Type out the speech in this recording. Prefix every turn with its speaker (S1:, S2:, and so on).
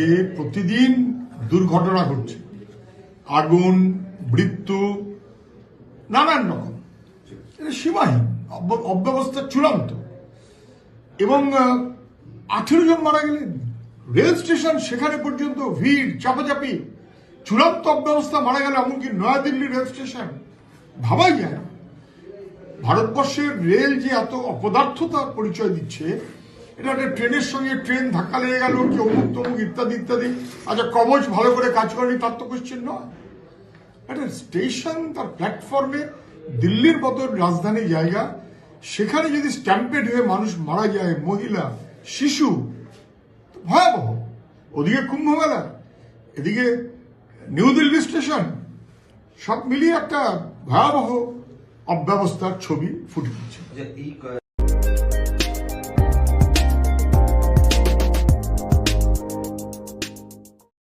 S1: যে প্রতিদিন দুর্ঘটনা ঘটছে। আগুন, মৃত্যু, নানান রকম। এটা সীমাহীন, অব্য- অব্যবস্থা চূড়ান্ত। এবং আঠেরো জন মারা গেলেন। রেল স্টেশন সেখানে পর্যন্ত ভিড়, চাপাচাপি। চূড়ান্ত অব্যবস্থা মারা গেল, এমনকি নয়াদিল্লি রেল স্টেশন ভাবাই যায় ভারতবর্ষের রেল যে এত অপদার্থতার পরিচয় দিচ্ছে এটা একটা ট্রেনের সঙ্গে ট্রেন ধাক্কা লেগে গেল, কি অমুক তমুক ইত্যাদি ইত্যাদি। আচ্ছা কবচ ভালো করে কাজ করেনি, তার তো কোশ্চেন নয়। একটা স্টেশন, তার প্ল্যাটফর্মে দিল্লির মতো রাজধানী জায়গা, সেখানে যদি স্ট্যাম্পেড হয়ে মানুষ মারা যায়, মহিলা, শিশু ভয়াবহ। ওদিকে কুম্ভমেলা, এদিকে নিউ দিল্লি স্টেশন, সব মিলিয়ে একটা ভয়াবহ অব্যবস্থার ছবি ফুটে উঠছে।
S2: ক-